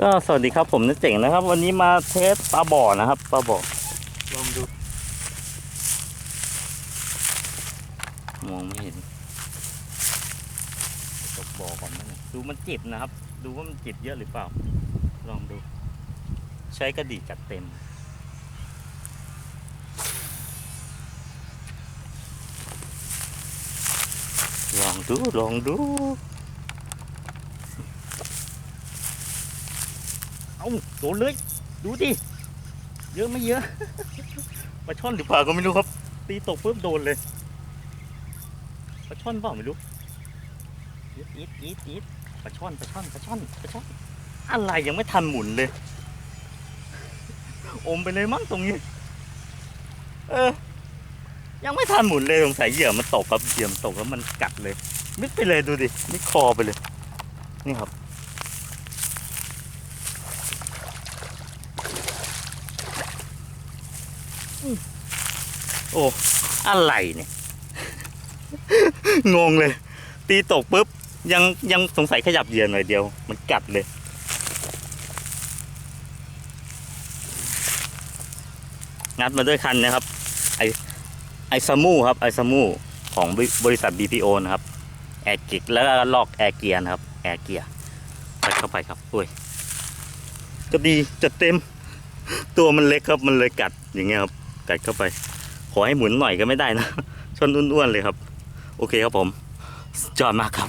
ก็สวัสดีครับผมนัเจ๋งนะครับ วันนี้มาเทสปลาบ่อนะครับปลาบ่อลองดู มองไม่เห็นตกบ่อก่อนนะเนี่ยดูมันจิบนะครับ ดูว่ามันจิบเยอะหรือเปล่า ลองดู ใช้กระดี่จัดเต็มลองดูลองดู เอาโดนเลยดูดิเยอะไม่เยอะปลาช่อนหรือเปล่าก็ไม่รู้ครับ ตีตกปุ๊บโดนเลยปลาช่อนเปล่าไม่รู้อีดอีดอีดอีดปลาช่อนปลาช่อนปลาช่อนปลาช่อนอะไรยังไม่ทันหมุนเลย อมไปเลยมั้งตรงนี้ เออ ยังไม่ทันหมุนเลยสงสัยเหยื่อมันตกครับเหยื่อมันตกแล้วมันกัดเลยมิดไปเลยดูดิมิดคอไปเลย นี่ครับ โอ้ อะไรเนี่ย งงเลย ตีตกปุ๊บ ยังยังสงสัยขยับเหยื่อหน่อยเดียว มันกัดเลย งัดมาด้วยคันนะครับ ไอไอซามูครับ ไอซามูของบริบริษัท BPO นะครับ แอร์กิกแล้วก็ลอกแอร์เกียร์นะครับ แอร์เกียร์ใส่เข้าไปครับอุ้ยจะดีจะเต็ม ตัวมันเล็กครับมันเลยกัดอย่างเงี้ยครับ กัดเข้าไป ขอให้หมุนหน่อยก็ไม่ได้นะชนอ้วนๆเลยครับ โอเคครับผมจอดมากครับ